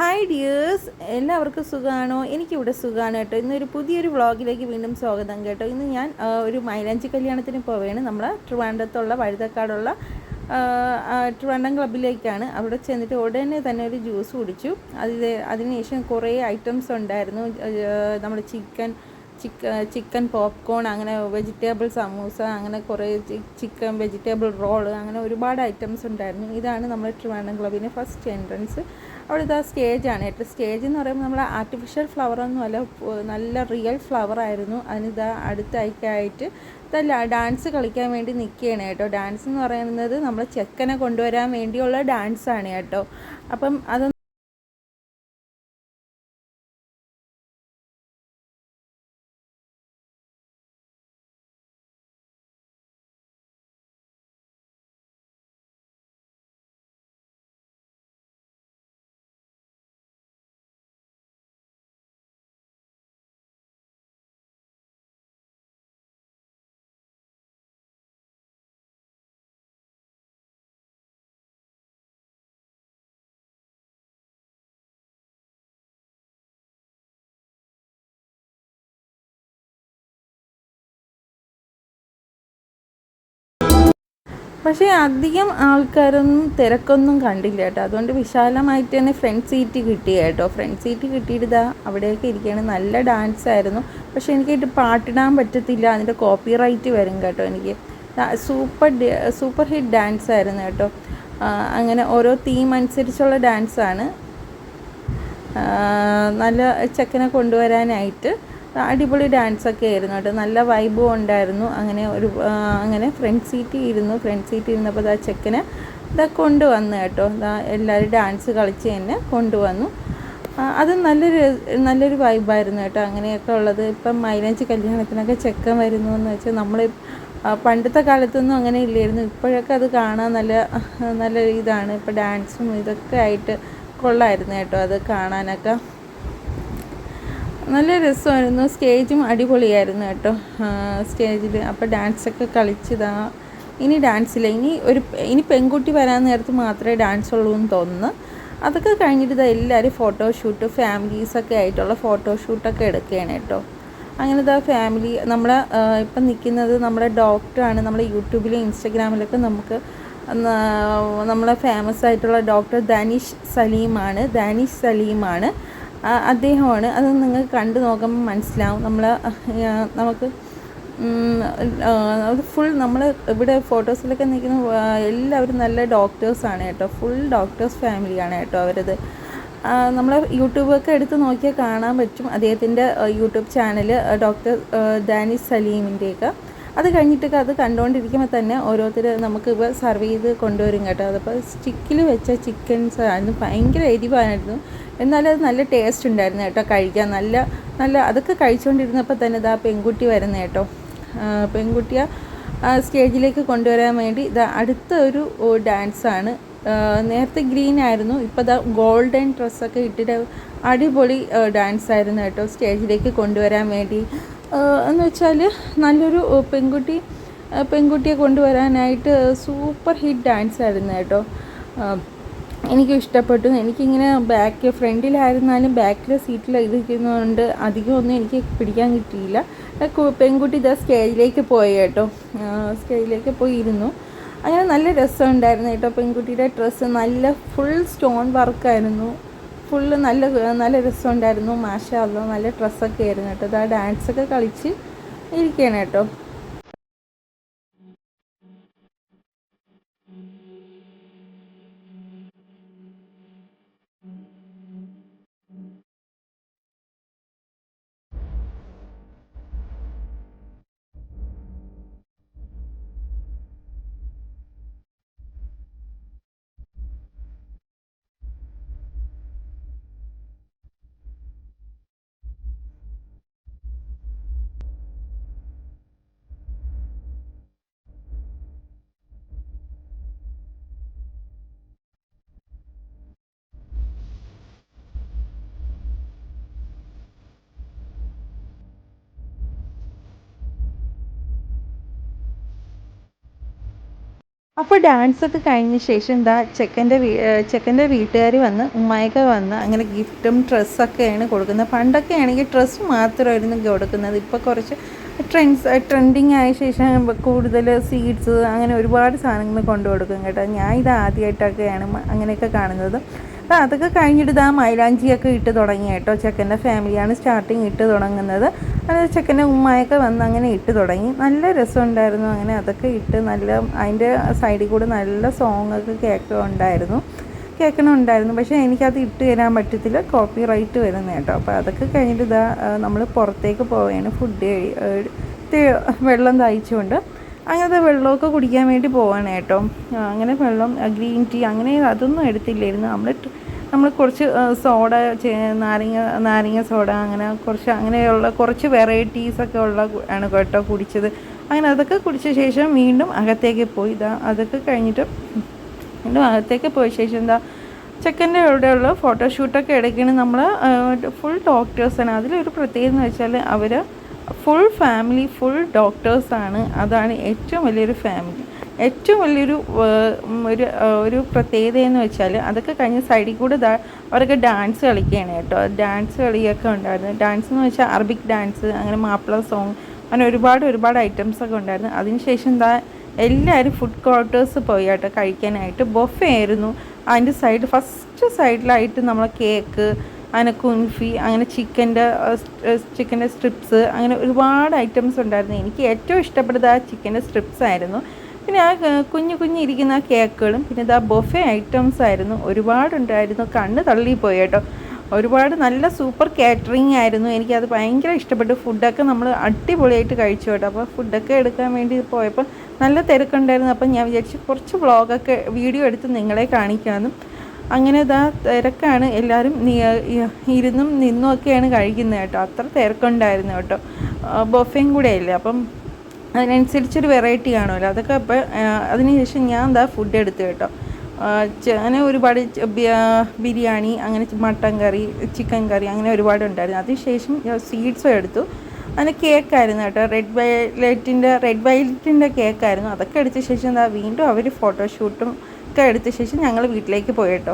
Hi dears എല്ലാവർക്കും സുഖമാണോ എനിക്കിവിടെ സുഖമാണ് കേട്ടോ. ഇന്നൊരു പുതിയൊരു വ്ളോഗിലേക്ക് വീണ്ടും സ്വാഗതം കേട്ടോ. ഇന്ന് ഞാൻ ഒരു മൈലാഞ്ചി കല്യാണത്തിന് പോവുകയാണ് നമ്മൾ ട്രിവാൻഡ്രത്തുള്ള വഴുതക്കാടുള്ള ട്രിവാൻഡം ക്ലബിലേക്കാണ് അവിടെ ചെന്നിട്ട് ഉടനെ തന്നെ ഒരു ജ്യൂസ് കുടിച്ചു. അതിന് അതിനുശേഷം കുറേ ഐറ്റംസ് ഉണ്ടായിരുന്നു. നമ്മൾ ചിക്കൻ ചിക്ക ചിക്കൻ പോപ്കോൺ അങ്ങനെ വെജിറ്റബിൾ സമൂസ അങ്ങനെ കുറേ ചിക്കൻ വെജിറ്റബിൾ റോൾ അങ്ങനെ ഒരുപാട് ഐറ്റംസ് ഉണ്ടായിരുന്നു. ഇതാണ് നമ്മൾ ട്രിവാൻഡ്രം ക്ലബിന്റെ ഫസ്റ്റ് എൻട്രൻസ്. അവിടെ ഇതാ സ്റ്റേജാണ് കേട്ടോ സ്റ്റേജ് എന്ന് പറയുമ്പോൾ നമ്മൾ ആർട്ടിഫിഷ്യൽ ഫ്ലവറൊന്നും അല്ല നല്ല റിയൽ ഫ്ലവർ ആയിരുന്നു. അതിനിതാ അടുത്തായിട്ടായിട്ട് ഇതല്ല ഡാൻസ് കളിക്കാൻ വേണ്ടി നിൽക്കുകയാണ് കേട്ടോ. ഡാൻസ് എന്ന് പറയുന്നത് നമ്മൾ ചെക്കനെ കൊണ്ടുവരാൻ വേണ്ടിയുള്ള ഡാൻസാണ് കേട്ടോ. അപ്പം അത് പക്ഷേ അധികം ആൾക്കാരൊന്നും തിരക്കൊന്നും കണ്ടില്ല കേട്ടോ. അതുകൊണ്ട് വിശാലമായിട്ട് തന്നെ ഫ്രണ്ട് സീറ്റ് കിട്ടി കേട്ടോ. ഫ്രണ്ട് സീറ്റ് കിട്ടിയിട്ട് അവിടെയൊക്കെ ഇരിക്കുകയാണ്. നല്ല ഡാൻസ് ആയിരുന്നു. പക്ഷേ എനിക്കായിട്ട് പാട്ടിടാൻ പറ്റത്തില്ല. അതിന്റെ കോപ്പി റൈറ്റ് വരും കേട്ടോ എനിക്ക്. സൂപ്പർ സൂപ്പർ ഹിറ്റ് ഡാൻസ് ആയിരുന്നു കേട്ടോ. അങ്ങനെ ഓരോ തീം അനുസരിച്ചുള്ള ഡാൻസാണ് നല്ല ചെക്കനെ കൊണ്ടുവരാനായിട്ട് അടിപൊളി ഡാൻസ് ഒക്കെ ആയിരുന്നു കേട്ടോ. നല്ല വൈബും ഉണ്ടായിരുന്നു. അങ്ങനെ ഒരു അങ്ങനെ ഫ്രണ്ട് സീറ്റിൽ ഇരുന്നു. ഫ്രണ്ട് സീറ്റിൽ ഇരുന്നപ്പോൾ ആ ചെക്കനെ ഇതാ കൊണ്ടുവന്നു കേട്ടോ. ഇതാ എല്ലാവരും ഡാൻസ് കളിച്ച് തന്നെ കൊണ്ടുവന്നു. അത് നല്ലൊരു നല്ലൊരു വൈബായിരുന്നു കേട്ടോ. അങ്ങനെയൊക്കെ ഉള്ളത്. ഇപ്പം മൈലേജ് കല്യാണത്തിനൊക്കെ ചെക്കൻ വരുന്നു എന്ന് വെച്ചാൽ നമ്മൾ പണ്ടത്തെ കാലത്തൊന്നും അങ്ങനെ ഇല്ലായിരുന്നു. ഇപ്പോഴൊക്കെ അത് കാണാൻ നല്ല നല്ല ഇതാണ്. ഇപ്പോൾ ഡാൻസും ഇതൊക്കെ ആയിട്ട് കൊള്ളായിരുന്നു കേട്ടോ. അത് കാണാനൊക്കെ. നല്ല രസമായിരുന്നു. സ്റ്റേജും അടിപൊളിയായിരുന്നു കേട്ടോ. സ്റ്റേജിൽ അപ്പോൾ ഡാൻസൊക്കെ കളിച്ചതാ. ഇനി ഡാൻസില്ല. ഇനി ഒരു ഇനി പെൺകുട്ടി വരാൻ നേരത്ത് മാത്രമേ ഡാൻസ് ഉള്ളൂ എന്ന് തോന്നുന്നു. അതൊക്കെ കഴിഞ്ഞിട്ട് ഇതാ എല്ലാവരും ഫോട്ടോഷൂട്ട് ഫാമിലീസൊക്കെ ആയിട്ടുള്ള ഫോട്ടോഷൂട്ടൊക്കെ എടുക്കുകയാണ് കേട്ടോ. അങ്ങനെ ഇതാ ഫാമിലി നമ്മളെ ഇപ്പം നിൽക്കുന്നത് നമ്മുടെ ഡോക്ടറാണ്. നമ്മുടെ യൂട്യൂബിലും ഇൻസ്റ്റഗ്രാമിലൊക്കെ നമുക്ക് നമ്മളെ ഫേമസ് ആയിട്ടുള്ള ഡോക്ടർ ദാനിഷ് സലീമാണ്. ദാനിഷ് സലീമാണ്. അദ്ദേഹമാണ്. അത് നിങ്ങൾ കണ്ടു നോക്കുമ്പോൾ മനസ്സിലാവും. നമ്മൾ നമുക്ക് ഫുൾ നമ്മൾ ഇവിടെ ഫോട്ടോസിലൊക്കെ നിൽക്കുന്ന എല്ലാവരും നല്ല ഡോക്ടേഴ്സാണ് കേട്ടോ. ഫുൾ ഡോക്ടേഴ്സ് ഫാമിലിയാണ് കേട്ടോ അവരത്. നമ്മൾ യൂട്യൂബൊക്കെ എടുത്ത് നോക്കിയാൽ കാണാൻ പറ്റും അദ്ദേഹത്തിന്റെ യൂട്യൂബ് ചാനൽ ഡോക്ടർ ദാനിഷ് സലീമിന്റെയൊക്കെ അത് കഴിഞ്ഞിട്ടൊക്കെ അത് കണ്ടുകൊണ്ടിരിക്കുമ്പോൾ തന്നെ ഓരോരുത്തർ നമുക്ക് ഇപ്പോൾ സർവ് ചെയ്ത് കൊണ്ടുവരും കേട്ടോ. അതിപ്പോൾ സ്റ്റിക്കിൽ വെച്ച ചിക്കൻസ് ആയിരുന്നു ഭയങ്കര എരിവായിരുന്നു. എന്നാലും അത് നല്ല ടേസ്റ്റ് ഉണ്ടായിരുന്നു കേട്ടോ കഴിക്കാൻ. നല്ല നല്ല അതൊക്കെ കഴിച്ചുകൊണ്ടിരുന്നപ്പോൾ തന്നെ ഇതാ പെൺകുട്ടി വരുന്ന കേട്ടോ. പെൺകുട്ടിയെ സ്റ്റേജിലേക്ക് കൊണ്ടുവരാൻ വേണ്ടി ഇതാ അടുത്ത ഒരു ഡാൻസാണ് നേരത്തെ ഗ്രീൻ ആയിരുന്നു ഇപ്പോൾ ഇതാ ഗോൾഡൻ ഡ്രസ്സൊക്കെ ഇട്ടിട്ട് അടിപൊളി ഡാൻസ് ആയിരുന്നു കേട്ടോ സ്റ്റേജിലേക്ക് കൊണ്ടുവരാൻ വേണ്ടി. എന്ന് വെച്ചാൽ നല്ലൊരു പെൺകുട്ടി പെൺകുട്ടിയെ കൊണ്ടുവരാനായിട്ട് സൂപ്പർ ഹിറ്റ് ഡാൻസ് ആയിരുന്നു കേട്ടോ. എനിക്ക് ഇഷ്ടപ്പെട്ടു. എനിക്കിങ്ങനെ ബാക്ക് ഫ്രണ്ടിലായിരുന്നാലും ബാക്കിലെ സീറ്റിൽ ഇരിക്കുന്നതുകൊണ്ട് അധികമൊന്നും എനിക്ക് പിടിക്കാൻ കിട്ടിയില്ല. പെൺകുട്ടി ഇതാ സ്റ്റേജിലേക്ക് പോയി കേട്ടോ. സ്റ്റേജിലേക്ക് പോയിരുന്നു. അങ്ങനെ നല്ല രസമുണ്ടായിരുന്നു കേട്ടോ പെൺകുട്ടിയുടെ ഡ്രസ്സ് നല്ല ഫുൾ സ്റ്റോൺ വർക്കായിരുന്നു ഫുള്ള് നല്ല നല്ല രസമുണ്ടായിരുന്നു മാഷാ നല്ല ഡ്രസ്സൊക്കെ ആയിരുന്നു കേട്ടോ. ഇതാ ഡാൻസൊക്കെ കളിച്ച് ഇരിക്കുകയാണ് കേട്ടോ. അപ്പോൾ ഡാൻസ് ഒക്കെ കഴിഞ്ഞ ശേഷം എന്താ ചെക്കന്റെ വീ ചെക്കന്റെ വീട്ടുകാർ വന്ന് ഉമ്മായിക്ക വന്ന് അങ്ങനെ ഗിഫ്റ്റും ഡ്രസ്സൊക്കെയാണ് കൊടുക്കുന്നത്. പണ്ടൊക്കെ ആണെങ്കിൽ ഡ്രസ്സ് മാത്രമായിരുന്നു കൊടുക്കുന്നത്. ഇപ്പോൾ കുറച്ച് ട്രെൻഡ്സ് ട്രെൻഡിങ് ആയ ശേഷം കൂടുതൽ സീഡ്സ് അങ്ങനെ ഒരുപാട് സാധനങ്ങൾ കൊണ്ടു കൊടുക്കും കേട്ടോ. ഞാൻ ഇത് ആദ്യമായിട്ടൊക്കെയാണ് അങ്ങനെയൊക്കെ കാണുന്നത്. അപ്പോൾ അതൊക്കെ കഴിഞ്ഞിട്ട് ഇതാ മൈലാഞ്ചിയൊക്കെ ഇട്ട് തുടങ്ങി കേട്ടോ. ചെക്കന്റെ ഫാമിലിയാണ് സ്റ്റാർട്ടിങ് ഇട്ട് തുടങ്ങുന്നത്. അത് ചെക്കന്റെ ഉമ്മായൊക്കെ വന്ന് അങ്ങനെ ഇട്ട് തുടങ്ങി. നല്ല രസമുണ്ടായിരുന്നു അങ്ങനെ അതൊക്കെ ഇട്ട് നല്ല അതിന്റെ സൈഡിൽ കൂടെ നല്ല സോങ്ങൊക്കെ കേൾക്കുന്നുണ്ടായിരുന്നു കേൾക്കണമുണ്ടായിരുന്നു പക്ഷേ എനിക്കത് ഇട്ട് തരാൻ പറ്റത്തില്ല. കോപ്പി റൈറ്റ് വരുന്ന കേട്ടോ. അപ്പോൾ അതൊക്കെ കഴിഞ്ഞിട്ട് ഇതാ നമ്മൾ പുറത്തേക്ക് പോവുകയാണ്. ഫുഡ് വെള്ളം തയ്ച്ചുകൊണ്ട് അങ്ങനത്തെ വെള്ളമൊക്കെ കുടിക്കാൻ വേണ്ടി പോവാണ് കേട്ടോ. അങ്ങനെ വെള്ളം ഗ്രീൻ ടീ അങ്ങനെ അതൊന്നും എടുത്തില്ലായിരുന്നു. നമ്മൾ നമ്മൾ കുറച്ച് സോഡ നാരങ്ങ നാരങ്ങ സോഡ അങ്ങനെ കുറച്ച് അങ്ങനെയുള്ള കുറച്ച് വെറൈറ്റീസൊക്കെ ഉള്ള ആണ് കേട്ടോ കുടിച്ചത്. അങ്ങനെ അതൊക്കെ കുടിച്ച ശേഷം വീണ്ടും അകത്തേക്ക് പോയി. ഇതാ അതൊക്കെ കഴിഞ്ഞിട്ട് വീണ്ടും അകത്തേക്ക് പോയ ശേഷം എന്താ ചെക്കന്റെ അവിടെയുള്ള ഫോട്ടോഷൂട്ടൊക്കെ എടുക്കണം നമ്മൾ ഫുൾ ഡോക്ടേഴ്സാണ്. അതിലൊരു പ്രത്യേകത എന്ന് വെച്ചാൽ അവർ ഫുൾ ഫാമിലി ഫുൾ ഡോക്ടേഴ്സാണ് അതാണ് ഏറ്റവും വലിയൊരു ഫാമിലി ഏറ്റവും വലിയൊരു ഒരു ഒരു പ്രത്യേകത എന്ന് വെച്ചാൽ അതൊക്കെ കഴിഞ്ഞ് സൈഡിൽ കൂടെ അവരൊക്കെ ഡാൻസ് കളിക്കുകയാണ് കേട്ടോ. ഡാൻസ് കളിയൊക്കെ ഉണ്ടായിരുന്നു. ഡാൻസ് എന്ന് വെച്ചാൽ അറബിക് ഡാൻസ് അങ്ങനെ മാപ്പിള സോങ് അങ്ങനെ ഒരുപാട് ഒരുപാട് ഐറ്റംസ് ഒക്കെ ഉണ്ടായിരുന്നു. അതിനുശേഷം എന്താ എല്ലാവരും ഫുഡ് ക്വാർട്ടേഴ്സ് പോയി കേട്ടോ കഴിക്കാനായിട്ട്. ബൊഫേ ആയിരുന്നു. അതിന്റെ സൈഡ് ഫസ്റ്റ് സൈഡിലായിട്ട് നമ്മളെ കേക്ക് അങ്ങനെ കുൻഫി അങ്ങനെ ചിക്കന്റെ ചിക്കന്റെ സ്ട്രിപ്സ് അങ്ങനെ ഒരുപാട് ഐറ്റംസ് ഉണ്ടായിരുന്നു. എനിക്ക് ഏറ്റവും ഇഷ്ടപ്പെട്ടത് ആ ചിക്കന്റെ സ്ട്രിപ്സ് ആയിരുന്നു. പിന്നെ ആ കുഞ്ഞു കുഞ്ഞു ഇരിക്കുന്ന ആ കേക്കുകളും പിന്നെ ഇതാ ബൊഫെ ഐറ്റംസ് ആയിരുന്നു. ഒരുപാടുണ്ടായിരുന്നു. കണ്ണ് തള്ളിപ്പോയി കേട്ടോ. ഒരുപാട് നല്ല സൂപ്പർ കാറ്ററിംഗ് ആയിരുന്നു. എനിക്കത് ഭയങ്കര ഇഷ്ടപ്പെട്ടു. ഫുഡൊക്കെ നമ്മൾ അടിപൊളിയായിട്ട് കഴിച്ചു കേട്ടോ. അപ്പോൾ ഫുഡൊക്കെ എടുക്കാൻ വേണ്ടി പോയപ്പോൾ നല്ല തിരക്കുണ്ടായിരുന്നു. അപ്പം ഞാൻ വിചാരിച്ചു കുറച്ച് വ്ളോഗൊക്കെ വീഡിയോ എടുത്ത് നിങ്ങളെ കാണിക്കാമെന്നും. അങ്ങനെ ഇതാ തിരക്കാണ്. എല്ലാവരും ഇരുന്നും നിന്നും ഒക്കെയാണ് കഴിക്കുന്നത് കേട്ടോ. അത്ര തിരക്കുണ്ടായിരുന്നു കേട്ടോ. ബൊഫയും കൂടെ അല്ലേ അപ്പം അതിനനുസരിച്ചൊരു വെറൈറ്റി കാണുമല്ലോ. അതൊക്കെ അപ്പോൾ അതിനുശേഷം ഞാൻ എന്താ ഫുഡ് എടുത്തു കേട്ടോ. അങ്ങനെ ഒരുപാട് ബിരിയാണി അങ്ങനെ മട്ടൻ കറി ചിക്കൻ കറി അങ്ങനെ ഒരുപാട് ഉണ്ടായിരുന്നു. അതിനുശേഷം സ്വീറ്റ്സും എടുത്തു. അങ്ങനെ കേക്കായിരുന്നു കേട്ടോ. റെഡ് വയലറ്റിന്റെ റെഡ് വയലറ്റിന്റെ കേക്കായിരുന്നു അതൊക്കെ എടുത്ത ശേഷം എന്താ വീണ്ടും അവർ ഫോട്ടോഷൂട്ടും ഒക്കെ എടുത്ത ശേഷം ഞങ്ങൾ വീട്ടിലേക്ക് പോയി കേട്ടോ.